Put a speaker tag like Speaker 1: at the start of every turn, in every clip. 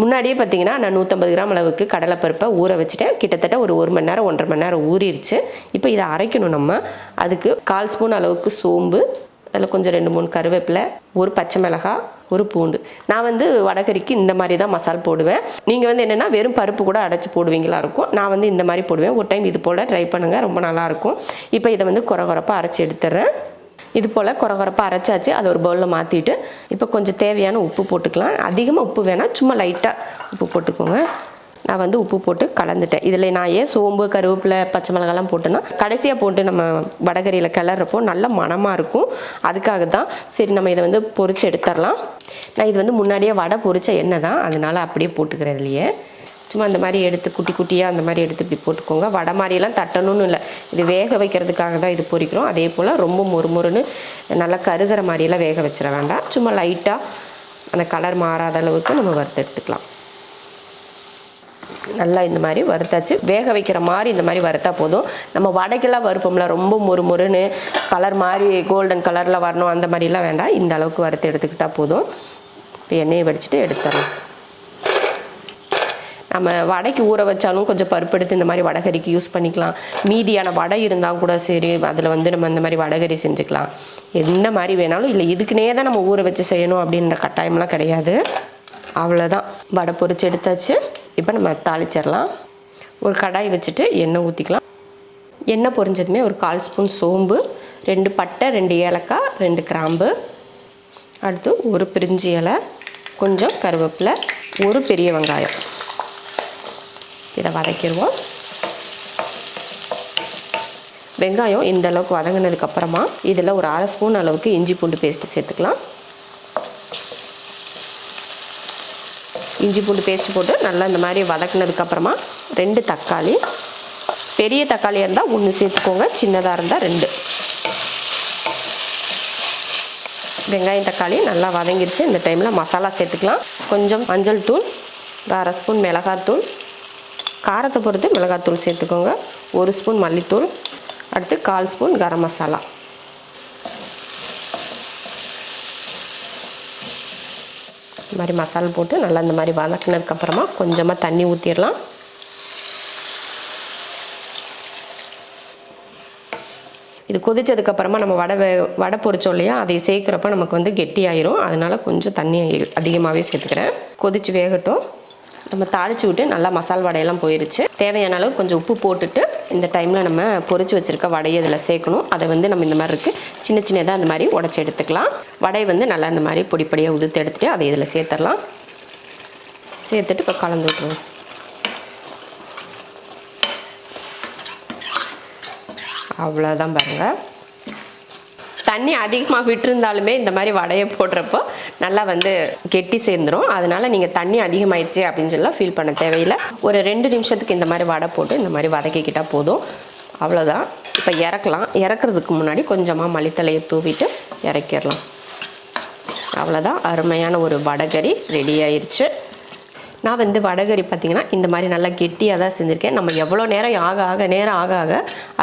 Speaker 1: முன்னாடியே பார்த்தீங்கன்னா நான் நூற்றம்பது கிராம் அளவுக்கு கடலைப்பருப்பை ஊற வச்சுட்டேன். கிட்டத்தட்ட ஒரு ஒரு மணி நேரம் ஒன்றரை மணி நேரம் ஊறிடுச்சு. இப்போ இதை அரைக்கணும் நம்ம. அதுக்கு கால் ஸ்பூன் அளவுக்கு சோம்பு அதில் கொஞ்சம் ரெண்டு மூணு கருவேப்பிலை ஒரு பச்சை மிளகாய் ஒரு பூண்டு. நான் வந்து வடகறிக்கு இந்த மாதிரி தான் மசால் போடுவேன். நீங்கள் வந்து என்னென்னா வெறும் பருப்பு கூட அடைச்சி போடுவீங்களா இருக்கும். நான் வந்து இந்த மாதிரி போடுவேன். ஒரு டைம் இது போல் ட்ரை பண்ணுங்கள் ரொம்ப நல்லாயிருக்கும் இப்போ இதை வந்து குறை குறைப்பாக அரைச்சி எடுத்துடுறேன் இது போல் குறவரப்பாக அரைச்சாச்சு. அதை ஒரு பவுலில் மாற்றிட்டு இப்போ கொஞ்சம் தேவையான உப்பு போட்டுக்கலாம். அதிகமாக உப்பு வேணால் சும்மா லைட்டாக உப்பு போட்டுக்கோங்க. நான் வந்து உப்பு போட்டு கலந்துட்டேன். இதில் நான் ஏன் சோம்பு கருவேப்பிலை பச்சை மிளகாலாம் போட்டேன்னா கடைசியாக போட்டு நம்ம வடகரியில் கிளறப்போ நல்ல மணமாக இருக்கும். அதுக்காக தான் சரி நம்ம இதை வந்து பொறிச்சு எடுத்துடலாம். நான் இது வந்து முன்னாடியே வடை பொறிச்ச எண்ணெய் தான். அதனால் அப்படியே போட்டுக்கிறேன் இதுலையே. சும்மா அந்த மாதிரி எடுத்து குட்டி குட்டியாக அந்த மாதிரி எடுத்து இப்படி போட்டுக்கோங்க. வடை மாதிரியெல்லாம் தட்டணும்னு இல்லை. இது வேக வைக்கிறதுக்காக தான் இது பொரிக்கிறோம் அதே போல் ரொம்ப மொறுமொறுன்னு நல்லா கருகிற மாதிரியெல்லாம் வேக வச்சிட வேண்டாம். சும்மா லைட்டாக அந்த கலர் மாறாத அளவுக்கு நம்ம வறுத்து எடுத்துக்கலாம். நல்லா இந்த மாதிரி வறுத்தாச்சு. வேக வைக்கிற மாதிரி இந்த மாதிரி வறுத்தா போதும். நம்ம வடைக்கெல்லாம் வறுப்போம்ல ரொம்ப மொறு மொறுன்னு கலர் மாதிரி கோல்டன் கலரில் வரணும் அந்த மாதிரிலாம் வேண்டாம். இந்த அளவுக்கு வறுத்து எடுத்துக்கிட்டால் போதும். இப்போ எண்ணெயை வடிச்சிட்டு எடுத்துடலாம். நம்ம வடைக்கு ஊற வச்சாலும் கொஞ்சம் பருப்பு எடுத்து இந்த மாதிரி வடகரிக்கு யூஸ் பண்ணிக்கலாம். மீதியான வடை இருந்தால் கூட சரி அதில் வந்து நம்ம இந்த மாதிரி வடகரி செஞ்சுக்கலாம். எந்த மாதிரி வேணாலும் இல்லை இதுக்குனே தான் நம்ம ஊற வச்சு செய்யணும் அப்படின்ற கட்டாயம்லாம் கிடையாது. அவ்வளோதான் வடை பொரிச்சு எடுத்தாச்சு. இப்போ நம்ம தாளிச்சிடலாம். ஒரு கடாய் வச்சுட்டு எண்ணெய் ஊற்றிக்கலாம் எண்ணெய் பொரிஞ்சதுமே ஒரு கால் ஸ்பூன் சோம்பு ரெண்டு பட்டை ரெண்டு ஏலக்காய் ரெண்டு கிராம்பு. அடுத்து ஒரு பிரிஞ்சி இலை கொஞ்சம் கருவேப்பிலை ஒரு பெரிய வெங்காயம். இதை வதக்கிடுவோம். வெங்காயம் இந்த அளவுக்கு வதங்கினதுக்கு அப்புறமா இதில் ஒரு அரை ஸ்பூன் அளவுக்கு இஞ்சி பூண்டு பேஸ்ட்டு சேர்த்துக்கலாம். இஞ்சி பூண்டு பேஸ்ட் போட்டு நல்லா இந்த மாதிரி வதக்குனதுக்கப்புறமா ரெண்டு தக்காளி. பெரிய தக்காளியாக இருந்தால் ஒன்று சேர்த்துக்கோங்க சின்னதாக இருந்தால் ரெண்டு. வெங்காயம் தக்காளி நல்லா வதங்கிடுச்சு. இந்த டைமில் மசாலா சேர்த்துக்கலாம். கொஞ்சம் மஞ்சள் தூள் ஒரு அரை ஸ்பூன் மிளகாத்தூள் காரத்தை பொறுத்து மிளகாத்தூள் சேர்த்துக்கோங்க. ஒரு ஸ்பூன் மல்லித்தூள் அடுத்து கால் ஸ்பூன் கரம் மசாலா. இந்த மாதிரி மசாலா போட்டு நல்லா இந்த மாதிரி வதக்கினதுக்கப்புறமா கொஞ்சமாக தண்ணி ஊற்றிடலாம் இது கொதித்ததுக்கப்புறமா நம்ம வடை வே- வடை பொரிச்சோம் இல்லையா அதை சேர்க்குறப்ப நமக்கு வந்து கெட்டி ஆயிரும் அதனால கொஞ்சம் தண்ணி அதிகமாகவே சேர்த்துக்கிறேன். கொதிச்சு வேகட்டும். நம்ம தாளித்து விட்டு நல்லா மசால் வடையெல்லாம் போயிருச்சு. தேவையான அளவு கொஞ்சம் உப்பு போட்டுட்டு இந்த டைமில் நம்ம பொறிச்சு வச்சுருக்க வடையை இதில் சேர்க்கணும். அதை வந்து நம்ம இந்த மாதிரி இருக்குது சின்ன சின்னதாக இந்த மாதிரி உடச்சி எடுத்துக்கலாம். வடையை வந்து நல்லா இந்த மாதிரி பொடி பொடியாக உதுத்து எடுத்துகிட்டு அதை இதில் சேர்த்துடலாம். சேர்த்துட்டு இப்போ கலந்து விட்ருவோம் அவ்வளோதான் பாருங்கள் தண்ணி அதிகமாக விட்டுருந்தாலுமே இந்த மாதிரி வடையை போடுறப்போ நல்லா வந்து கெட்டி சேர்ந்துரும். அதனால நீங்கள் தண்ணி அதிகமாயிடுச்சு அப்படின்னு சொல்லலாம் ஃபீல் பண்ண தேவையில்லை. ஒரு ரெண்டு நிமிஷத்துக்கு இந்த மாதிரி வடை போட்டு இந்த மாதிரி வதக்கிக்கிட்டால் போதும். அவ்வளோதான் இப்போ இறக்கலாம். இறக்குறதுக்கு முன்னாடி கொஞ்சமாக மளித்தலையை தூவிட்டு இறக்கிடலாம். அவ்வளோதான் அருமையான ஒரு வடகறி ரெடி ஆயிடுச்சு நான் வந்து வடகறி பார்த்திங்கன்னா இந்த மாதிரி நல்லா கெட்டியாக தான் செஞ்சுருக்கேன். நம்ம எவ்வளோ நேரம் ஆக ஆக நேரம் ஆக ஆக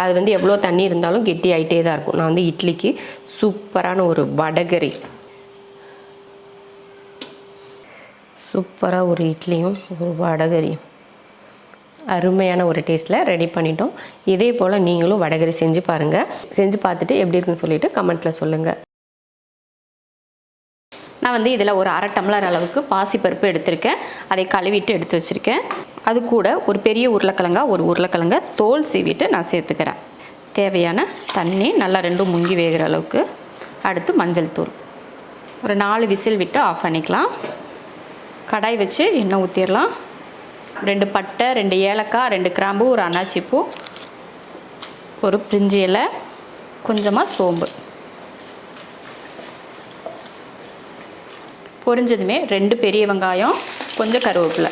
Speaker 1: அது வந்து எவ்வளோ தண்ணி இருந்தாலும் கெட்டி ஆகிட்டே தான் இருக்கும். நான் வந்து இட்லிக்கு சூப்பரான ஒரு வடகறி சூப்பராக ஒரு இட்லியும் ஒரு வடகரியும் அருமையான ஒரு டேஸ்ட்டில் ரெடி பண்ணிட்டோம். இதே போல் நீங்களும் வடகரி செஞ்சு பாருங்கள் செஞ்சு பார்த்துட்டு எப்படி இருக்குன்னு சொல்லிவிட்டு கமெண்ட்டில் சொல்லுங்கள்
Speaker 2: நான் வந்து இதில் ஒரு அரை டம்ளர் அளவுக்கு பாசிப்பருப்பு எடுத்திருக்கேன். அதை கழுவிட்டு எடுத்து வச்சுருக்கேன். அது கூட ஒரு பெரிய உருளைக்கிழங்கா ஒரு உருளைக்கிழங்க தோல் சீவிட்டு நான் சேர்த்துக்கிறேன். தேவையான தண்ணி நல்லா ரெண்டும் முங்கி வேகிற அளவுக்கு. அடுத்து மஞ்சள் தூள். ஒரு நாலு விசில் விட்டு ஆஃப் பண்ணிக்கலாம். கடாய் வச்சு எண்ணெய் ஊற்றிடலாம் ரெண்டு பட்டை ரெண்டு ஏலக்காய் ரெண்டு கிராம்பு ஒரு அன்னாச்சிப்பூ ஒரு பிரிஞ்சி இலை கொஞ்சமாக சோம்பு. பொரிஞ்சதுமே ரெண்டு பெரிய வெங்காயம் கொஞ்சம் கருவேப்பிலை.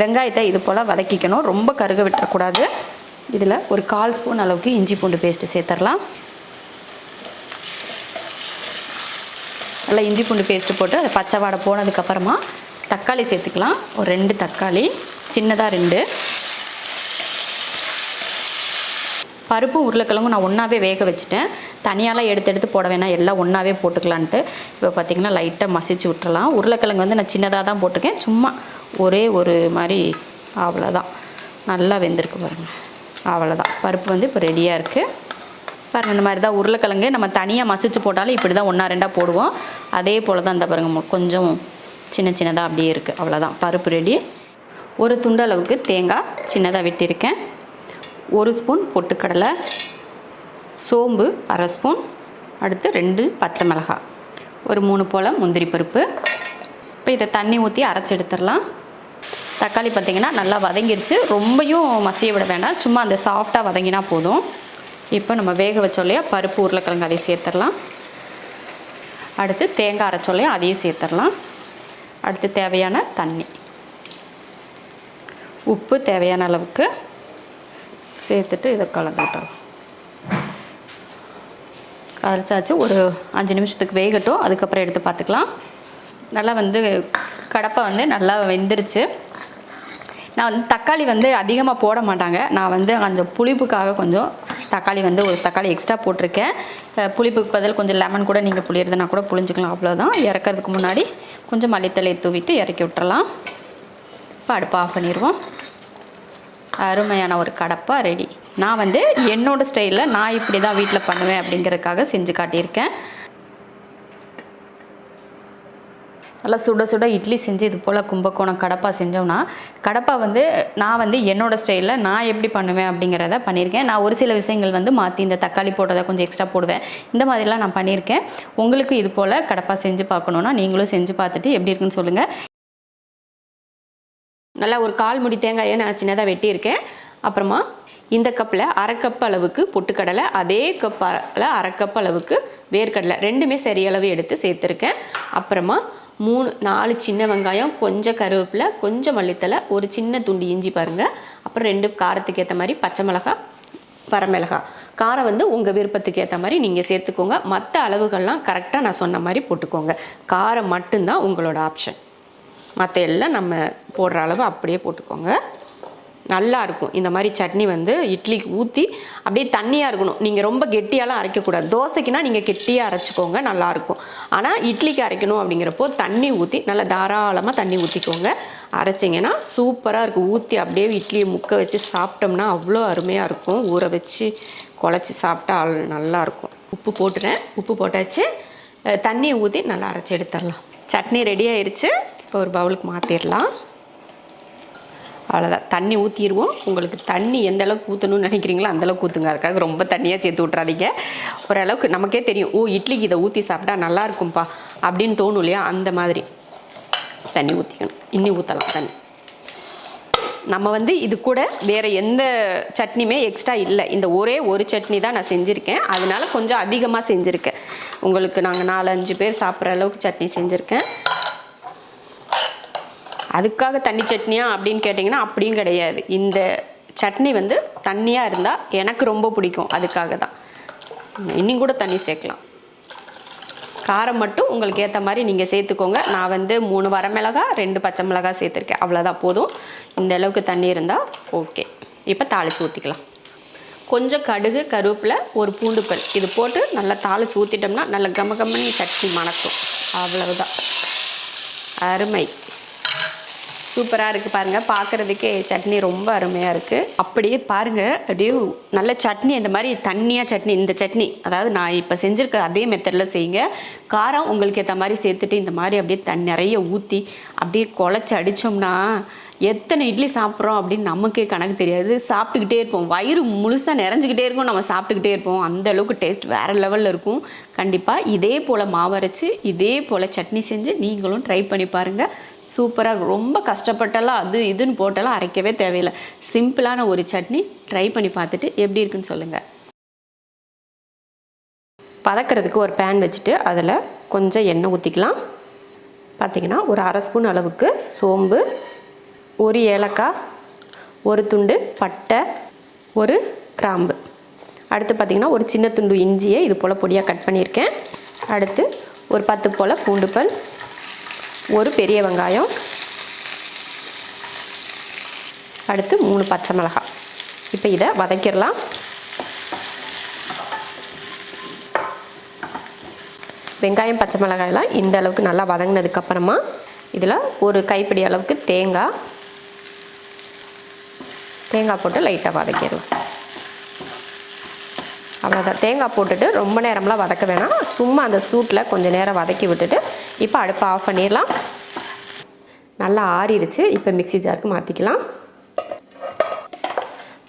Speaker 2: வெங்காயத்தை இது போல் வதக்கிக்கணும். ரொம்ப கருக விட்டுறக்கூடாது. இதில் ஒரு கால் ஸ்பூன் அளவுக்கு இஞ்சி பூண்டு பேஸ்ட்டு சேர்த்துடலாம். நல்லா இஞ்சி பூண்டு பேஸ்ட்டு போட்டு அது பச்சை வாடை போனதுக்கப்புறமா தக்காளி சேர்த்துக்கலாம். ஒரு ரெண்டு தக்காளி சின்னதாக ரெண்டு. பருப்பும் உருளைக்கிழங்கும் நான் ஒன்றாவே வேக வச்சுட்டேன். தனியாலாம் எடுத்து எடுத்து போட வேணாம். எல்லாம் ஒன்றாவே போட்டுக்கலான்ட்டு. இப்போ பார்த்தீங்கன்னா லைட்டாக மசிச்சு விட்டுறலாம். உருளைக்கிழங்கு வந்து நான் சின்னதாக தான் போட்டிருக்கேன். சும்மா ஒரே ஒரு மாதிரி அவ்வளோதான் நல்லா வெந்திருக்கு பாருங்கள் அவ்வளோதான் பருப்பு வந்து இப்போ ரெடியாக இருக்குது பாருங்கள் இந்த மாதிரி தான் உருளைக்கிழங்கு. நம்ம தனியாக மசிச்சு போட்டாலும் இப்படி தான் ஒன்றா ரெண்டாக போடுவோம். அதே போல் தான் இந்த பாருங்க கொஞ்சம் சின்ன சின்னதாக அப்படியே இருக்குது அவ்வளோதான் பருப்பு ரெடி ஒரு துண்டு அளவுக்கு தேங்காய் சின்னதாக வெட்டியிருக்கேன். ஒரு ஸ்பூன் பொட்டுக்கடலை சோம்பு அரை ஸ்பூன் அடுத்து ரெண்டு பச்சை மிளகாய் ஒரு மூணு போல் முந்திரி பருப்பு. இப்போ இதை தண்ணி ஊற்றி அரைச்சி எடுத்துடலாம். தக்காளி பார்த்திங்கன்னா நல்லா வதங்கிருச்சு. ரொம்பையும் மசிய விட வேண்டாம். சும்மா அந்த சாஃப்டாக வதங்கினா போதும். இப்போ நம்ம வேக வச்சோம் இல்லையா? பருப்பு உருளைக்கிழங்கு அதையும் சேர்த்துடலாம். அடுத்து தேங்காய் அரைச்சோல்லையும் அதையும் சேர்த்துடலாம். அடுத்து தேவையான தண்ணி. உப்பு தேவையான அளவுக்கு சேர்த்துட்டு இதை கலந்து விட்டுறலாம் கரைச்சாச்சு. ஒரு அஞ்சு நிமிஷத்துக்கு வேகட்டும். அதுக்கப்புறம் எடுத்து பார்த்துக்கலாம். நல்லா வந்து கடப்பை வந்து நல்லா வெந்துருச்சு. நான் வந்து தக்காளி வந்து அதிகமாக போட மாட்டாங்க. நான் வந்து கொஞ்சம் புளிப்புக்காக கொஞ்சம் தக்காளி வந்து ஒரு தக்காளி எக்ஸ்ட்ரா போட்டிருக்கேன். புளிப்புக்கு பதில் கொஞ்சம் லெமன் கூட நீங்கள் புளியறதுனா கூட புளிஞ்சிக்கலாம். அவ்வளோதான் இறக்கறதுக்கு முன்னாடி கொஞ்சம் மல்லித்தலையை தூவிட்டு இறக்கி விட்டுறலாம். இப்போ அடுப்பு ஆஃப் பண்ணிடுவோம். அருமையான ஒரு கடப்பா ரெடி நான் வந்து என்னோடய ஸ்டைலில் நான் இப்படி தான் வீட்டில் பண்ணுவேன் அப்படிங்கிறதுக்காக செஞ்சு காட்டியிருக்கேன். நல்லா சுட சுட இட்லி செஞ்சு இது போல் கும்பகோணம் கடப்பா செஞ்சோம்னா கடப்பா வந்து நான் வந்து என்னோடய ஸ்டைலில் நான் எப்படி பண்ணுவேன் அப்படிங்கிறத பண்ணியிருக்கேன். நான் ஒரு சில விஷயங்கள் வந்து மாற்றி இந்த தக்காளி போட்டதை கொஞ்சம் எக்ஸ்ட்ரா போடுவேன். இந்த மாதிரிலாம் நான் பண்ணியிருக்கேன். உங்களுக்கு இது போல் கடப்பா செஞ்சு பார்க்கணுன்னா நீங்களும் செஞ்சு பார்த்துட்டு எப்படி இருக்குன்னு சொல்லுங்கள்
Speaker 1: நல்லா ஒரு கால் முடி தேங்காயை நான் சின்னதாக வெட்டியிருக்கேன். அப்புறமா இந்த கப்பில் அரை கப் அளவுக்கு பொட்டுக்கடலை அதே கப்பில் அரை கப் அளவுக்கு வேர்க்கடலை ரெண்டுமே சரியளவு எடுத்து சேர்த்துருக்கேன். அப்புறமா மூணு நாலு சின்ன வெங்காயம் கொஞ்சம் கருவேப்பிலை கொஞ்சம் மல்லித்தலை ஒரு சின்ன துண்டு இஞ்சி பாருங்கள் அப்புறம் ரெண்டு காரத்துக்கு ஏற்ற மாதிரி பச்சை மிளகாய் வரமிளகாய் காரம் வந்து உங்கள் விருப்பத்துக்கு ஏற்ற மாதிரி நீங்கள் சேர்த்துக்கோங்க. மற்ற அளவுகள்லாம் கரெக்டாக நான் சொன்ன மாதிரி போட்டுக்கோங்க. காரம் மட்டும்தான் உங்களோட ஆப்ஷன் மற்ற எல்லாம் நம்ம போடுற அளவு அப்படியே போட்டுக்கோங்க. நல்லா இருக்கும். இந்த மாதிரி சட்னி வந்து இட்லிக்கு ஊற்றி அப்படியே தண்ணியாக இருக்கணும். நீங்கள் ரொம்ப கெட்டியாலாம் அரைக்கக்கூடாது. தோசைக்குனா நீங்கள் கெட்டியாக அரைச்சிக்கோங்க நல்லாயிருக்கும் ஆனால் இட்லிக்கு அரைக்கணும் அப்படிங்கிறப்போ தண்ணி ஊற்றி நல்லா தாராளமாக தண்ணி ஊற்றிக்கோங்க அரைச்சிங்கன்னா சூப்பராக இருக்கும். ஊற்றி அப்படியே இட்லியை முக்க வச்சு சாப்பிட்டோம்னா அவ்வளோ அருமையாக இருக்கும். ஊற வச்சு குழச்சி சாப்பிட்டா அல்- நல்லாயிருக்கும் உப்பு போட்டுறேன். உப்பு போட்டாச்சு. தண்ணியை ஊற்றி நல்லா அரைச்சி எடுத்துடலாம். சட்னி ரெடி ஆயிடுச்சு இப்போ ஒரு பவுலுக்கு மாற்றிடலாம் அவ்வளோதான் தண்ணி ஊற்றிடுவோம் உங்களுக்கு தண்ணி எந்த அளவுக்கு ஊற்றணும்னு நினைக்கிறீங்களோ அந்தளவுக்கு ஊற்றுங்க அதுக்காக ரொம்ப தண்ணியாக சேர்த்து விட்றாதீங்க ஓரளவுக்கு நமக்கே தெரியும். ஓ இட்லிக்கு இதை ஊற்றி சாப்பிட்டா நல்லா இருக்கும்ப்பா அப்படின்னு தோணும் இல்லையா? அந்த மாதிரி. தண்ணி ஊற்றிக்கணும் இன்னி ஊற்றலாம் தண்ணி. நம்ம வந்து இது கூட வேறு எந்த சட்னியுமே எக்ஸ்ட்ரா இல்லை. இந்த ஒரே ஒரு சட்னி தான் நான் செஞ்சுருக்கேன். அதனால கொஞ்சம் அதிகமாக செஞ்சுருக்கேன். உங்களுக்கு நாங்கள் நாலஞ்சு பேர் சாப்பிட்ற அளவுக்கு சட்னி செஞ்சுருக்கேன். அதுக்காக தண்ணி சட்னியா அப்படின்னு கேட்டிங்கன்னா அப்படியும் கிடையாது. இந்த சட்னி வந்து தண்ணியாக இருந்தால் எனக்கு ரொம்ப பிடிக்கும். அதுக்காக தான். இன்னும் கூட தண்ணி சேர்க்கலாம். காரம் மட்டும் உங்களுக்கு ஏற்ற மாதிரி நீங்கள் சேர்த்துக்கோங்க. நான் வந்து மூணு வரமிளகா ரெண்டு பச்சை மிளகா சேர்த்துருக்கேன். அவ்வளோதான் போதும். இந்த அளவுக்கு தண்ணி இருந்தால் ஓகே. இப்போ தாளித்து ஊற்றிக்கலாம் கொஞ்சம் கடுகு கருவேப்பில் ஒரு பூண்டு பல். இது போட்டு நல்லா தாளித்து ஊற்றிட்டோம்னா நல்ல கம கம்மன்னு சட்னி மணக்கும். அவ்வளவுதான். அருமை. சூப்பராக இருக்குது பாருங்கள் பார்க்குறதுக்கே சட்னி ரொம்ப அருமையாக இருக்குது அப்படியே பாருங்கள் அப்படியே நல்ல சட்னி இந்த மாதிரி தண்ணியாக சட்னி இந்த சட்னி அதாவது நான் இப்போ செஞ்சுருக்க அதே மெத்தடில் செய்யுங்க. காரம் உங்களுக்கு ஏற்ற மாதிரி சேர்த்துட்டு இந்த மாதிரி அப்படியே தண்ணி நிறைய ஊற்றி அப்படியே குழச்சி அடித்தோம்னா எத்தனை இட்லி சாப்பிட்றோம் அப்படின்னு நமக்கே கணக்கு தெரியாது. சாப்பிட்டுக்கிட்டே இருப்போம். வயிறு முழுசாக நிறைஞ்சிக்கிட்டே இருக்கும். நம்ம சாப்பிட்டுக்கிட்டே இருப்போம். அந்த அளவுக்கு டேஸ்ட் வேறு லெவலில் இருக்கும். கண்டிப்பாக இதே போல் மாவரைச்சி இதே போல் சட்னி செஞ்சு நீங்களும் ட்ரை பண்ணி பாருங்கள் சூப்பராக ரொம்ப கஷ்டப்பட்டெல்லாம் அது இதுன்னு போட்டெல்லாம் அரைக்கவே தேவையில்லை. சிம்பிளான ஒரு சட்னி ட்ரை பண்ணி பார்த்துட்டு எப்படி இருக்குன்னு சொல்லுங்கள் பதக்கிறதுக்கு ஒரு பேன் வச்சுட்டு அதில் கொஞ்சம் எண்ணெய் ஊற்றிக்கலாம் பார்த்தீங்கன்னா ஒரு அரை ஸ்பூன் அளவுக்கு சோம்பு ஒரு ஏலக்காய் ஒரு துண்டு பட்டை ஒரு கிராம்பு. அடுத்து பார்த்திங்கன்னா ஒரு சின்ன துண்டு இஞ்சியை இது போல் பொடியாக கட் பண்ணியிருக்கேன். அடுத்து ஒரு பத்து போல் பூண்டு பல் ஒரு பெரிய வெங்காயம். அடுத்து மூணு பச்சை மிளகாய். இப்போ இதை வதக்கிடலாம். வெங்காயம் பச்சை மிளகாயெல்லாம் இந்த அளவுக்கு நல்லா வதங்கினதுக்கப்புறமா இதில் ஒரு கைப்பிடி அளவுக்கு தேங்காய். தேங்காய் போட்டு லைட்டாக வதக்கிடலாம். அவ்வளோதான் தேங்காய் போட்டுட்டு ரொம்ப நேரம்லாம் வதக்க வேணாம். சும்மா அந்த சூட்டில் கொஞ்சம் நேரம் வதக்கி விட்டுட்டு இப்போ அடுப்பை ஆஃப் பண்ணிடலாம். நல்லா ஆறிடுச்சு. இப்போ மிக்ஸி ஜாருக்கு மாற்றிக்கலாம்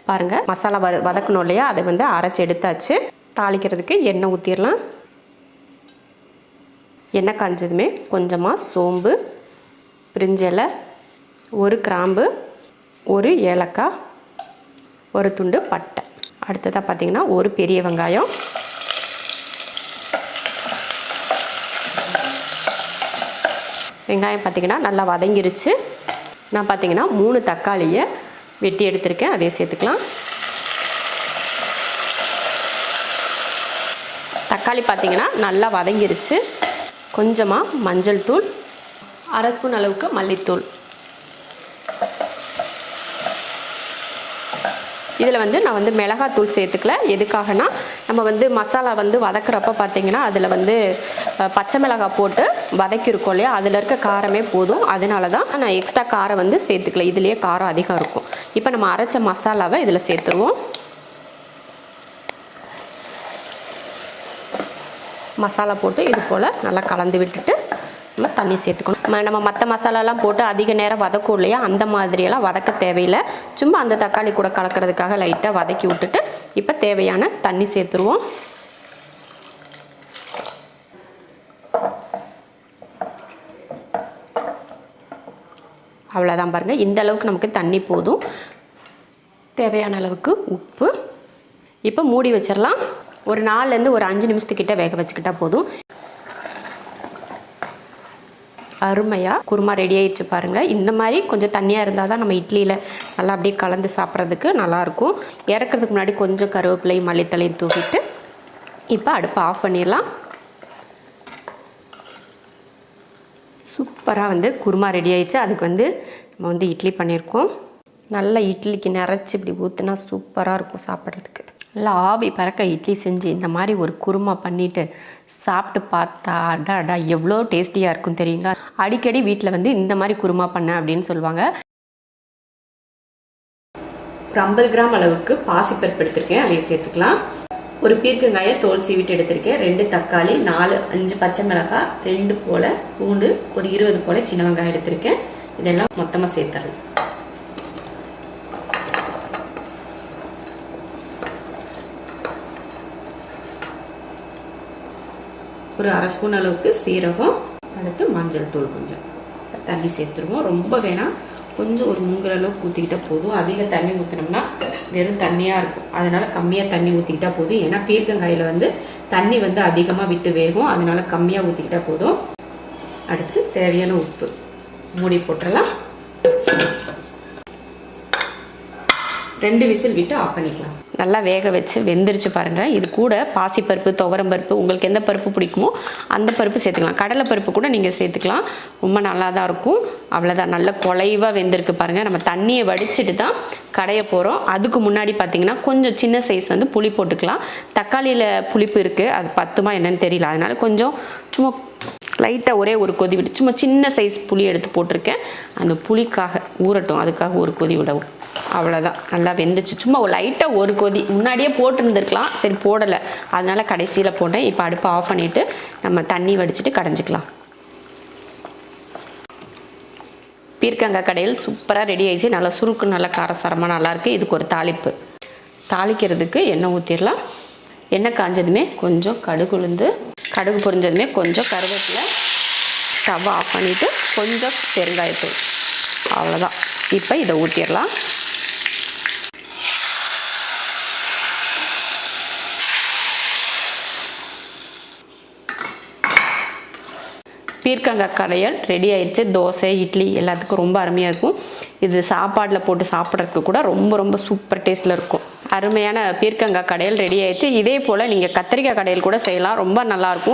Speaker 1: பாருங்கள் மசாலா வ வதக்கணும் இல்லையா? அதை வந்து அரைச்சி எடுத்தாச்சு. தாளிக்கிறதுக்கு எண்ணெய் ஊற்றிடலாம் எண்ணெய் காஞ்சதுமே கொஞ்சமாக சோம்பு பிரிஞ்சலை ஒரு கிராம்பு ஒரு ஏலக்காய் ஒரு துண்டு பட்டை. அடுத்ததாக பார்த்தீங்கன்னா ஒரு பெரிய வெங்காயம். வெங்காயம் பார்த்தீங்கன்னா நல்லா வதங்கிருச்சு. நான் பார்த்தீங்கன்னா மூணு தக்காளியை வெட்டி எடுத்திருக்கேன். அதே சேர்த்துக்கலாம். தக்காளி பார்த்தீங்கன்னா நல்லா வதங்கிருச்சு. கொஞ்சமாக மஞ்சள் தூள் அரை ஸ்பூன் அளவுக்கு மல்லித்தூள். இதில் வந்து நான் வந்து மிளகாத்தூள் சேர்த்துக்கல. எதுக்காகனா நம்ம வந்து மசாலா வந்து வதக்குறப்ப பார்த்திங்கன்னா அதில் வந்து பச்சை மிளகாய் போட்டு வதக்கியிருக்கோம் இல்லையா? அதில் இருக்க காரமே போதும். அதனால தான் நான் எக்ஸ்ட்ரா காரம் வந்து சேர்த்துக்கல. இதுலேயே காரம் அதிகம் இருக்கும். இப்போ நம்ம அரைச்ச மசாலாவை இதில் சேர்த்துருவோம். மசாலா போட்டு இது போல் நல்லா கலந்து விட்டுட்டு நம்ம தண்ணி சேர்த்துக்கணும். நம்ம மற்ற மசாலாலாம் போட்டு அதிக நேரம் வதக்கும் இல்லையா? அந்த மாதிரியெல்லாம் வதக்க தேவையில்லை. சும்மா அந்த தக்காளி கூட கலக்கிறதுக்காக லைட்டாக வதக்கி விட்டுட்டு இப்போ தேவையான தண்ணி சேர்த்துருவோம். அவ்வளோதான் பாருங்கள் இந்த அளவுக்கு நமக்கு தண்ணி போதும். தேவையான அளவுக்கு உப்பு. இப்போ மூடி வச்சிடலாம் ஒரு நாலுலேருந்து ஒரு அஞ்சு நிமிஷத்துக்கிட்ட வேக வச்சுக்கிட்டால் போதும். அருமையாக குருமா ரெடி ஆயிடுச்சு பாருங்கள் இந்த மாதிரி கொஞ்சம் தண்ணியாக இருந்தால் தான் நம்ம இட்லியில் நல்லா அப்படியே கலந்து சாப்பிட்றதுக்கு நல்லாயிருக்கும் இறக்குறதுக்கு முன்னாடி கொஞ்சம் கருவேப்பிலையும் மல்லித்தலையும் தூவிட்டு இப்போ அடுப்பை ஆஃப் பண்ணிடலாம் சூப்பராக வந்து குருமா ரெடி ஆயிடுச்சு. அதுக்கு வந்து நம்ம வந்து இட்லி பண்ணியிருக்கோம். நல்லா இட்லிக்கு நிறச்சி இப்படி ஊற்றுனா சூப்பராக இருக்கும் சாப்பிட்றதுக்கு. நல்லா ஆவி பறக்க இட்லி செஞ்சு இந்த மாதிரி ஒரு குருமா பண்ணிவிட்டு சாப்பிட்டு பார்த்தா அடா அடா எவ்வளோ டேஸ்டியாக இருக்கும் தெரியுங்களா? அடிக்கடி வீட்டில் வந்து இந்த மாதிரி குருமா பண்ண அப்படின்னு சொல்லுவாங்க. ஒரு ஐம்பது கிராம் அளவுக்கு பாசிப்பருப்பு எடுத்திருக்கேன். அதையும் சேர்த்துக்கலாம். ஒரு பீர்க்கங்காயை தோல் சீவிட்டு எடுத்திருக்கேன். ரெண்டு தக்காளி நாலு அஞ்சு பச்சை மிளகாய் ரெண்டு போல பூண்டு ஒரு இருபது போல சின்ன வெங்காயம் எடுத்திருக்கேன். இதெல்லாம் மொத்தமாக சேர்த்துறேன். ஒரு அரை ஸ்பூன் அளவுக்கு சீரகம் அடுத்து மஞ்சள் தூள் கொஞ்சம். தண்ணி சேர்த்துருவோம். ரொம்ப வேணாம். கொஞ்சம் ஒரு முங்குற அளவுக்கு ஊற்றிக்கிட்டா போதும். அதிக தண்ணி ஊற்றினோம்னா வெறும் தண்ணியாக இருக்கும். அதனால் கம்மியாக தண்ணி ஊற்றிக்கிட்டா போதும். ஏன்னா பீர்க்கங்காயில் வந்து தண்ணி வந்து அதிகமாக விட்டு வேகும். அதனால கம்மியாக ஊற்றிக்கிட்டா போதும். அடுத்து தேவையான உப்பு. மூடி போட்டுடலாம் ரெண்டு விசில் விட்டு ஆஃப் பண்ணிக்கலாம். நல்லா வேக வச்சு வெந்துருச்சு பாருங்கள் இது கூட பாசிப்பருப்பு துவரம் பருப்பு உங்களுக்கு எந்த பருப்பு பிடிக்குமோ அந்த பருப்பு சேர்த்துக்கலாம். கடலை பருப்பு கூட நீங்கள் சேர்த்துக்கலாம். ரொம்ப நல்லா தான் இருக்கும். அவ்வளோதான் நல்ல குலைவாக வெந்திருக்கு பாருங்கள் நம்ம தண்ணியை வடிச்சிட்டு தான் கடைய போகிறோம் அதுக்கு முன்னாடி பார்த்தீங்கன்னா கொஞ்சம் சின்ன சைஸ் வந்து புளி போட்டுக்கலாம். தக்காளியில் புளிப்பு இருக்குது அது பத்துமா என்னன்னு தெரியல. அதனால கொஞ்சம் சும்மா லைட்டாக ஒரே ஒரு கொதி விட்டு சும்மா சின்ன சைஸ் புளி எடுத்து போட்டிருக்கேன். அந்த புளிக்காக ஊறட்டும் அதுக்காக ஒரு கொதி விடவும். அவ்வளோதான் நல்லா வெந்துச்சு. சும்மா ஒரு லைட்டாக ஒரு கொதி. முன்னாடியே போட்டுருந்துருக்கலாம். சரி போடலை. அதனால் கடைசியில் போட்டேன். இப்போ அடுப்பை ஆஃப் பண்ணிவிட்டு நம்ம தண்ணி வடிச்சிட்டு கடைஞ்சிக்கலாம். பீர்க்கங்காய் கடையில் சூப்பராக ரெடி ஆகிடுச்சு நல்லா சுருக்கு நல்லா காரசாரமாக நல்லாயிருக்கு இதுக்கு ஒரு தாளிப்பு. தாளிக்கிறதுக்கு எண்ணெய் ஊற்றிடலாம் எண்ணெய் காஞ்சதுமே கொஞ்சம் கடுகுழுந்து கடுகு பொரிஞ்சதுமே கொஞ்சம் கருவேப்பிலை ஸ்டவ் ஆஃப் பண்ணிவிட்டு கொஞ்சம் பெருங்காயத்தூள் அவ்வளோதான் இப்போ இதை ஊற்றிடலாம் பீர்க்கங்காய் கடையல் ரெடி ஆயிடுச்சு. தோசை இட்லி எல்லாத்துக்கும் ரொம்ப அருமையாக இருக்கும். இது சாப்பாட்டில் போட்டு சாப்பிட்றதுக்கு கூட ரொம்ப ரொம்ப சூப்பர் டேஸ்ட்டில் இருக்கும். அருமையான பீர்க்கங்காய் கடையில் ரெடி ஆயிடுச்சு. இதே போல் நீங்கள் கத்திரிக்காய் கடையில் கூட செய்யலாம். ரொம்ப நல்லாயிருக்கும்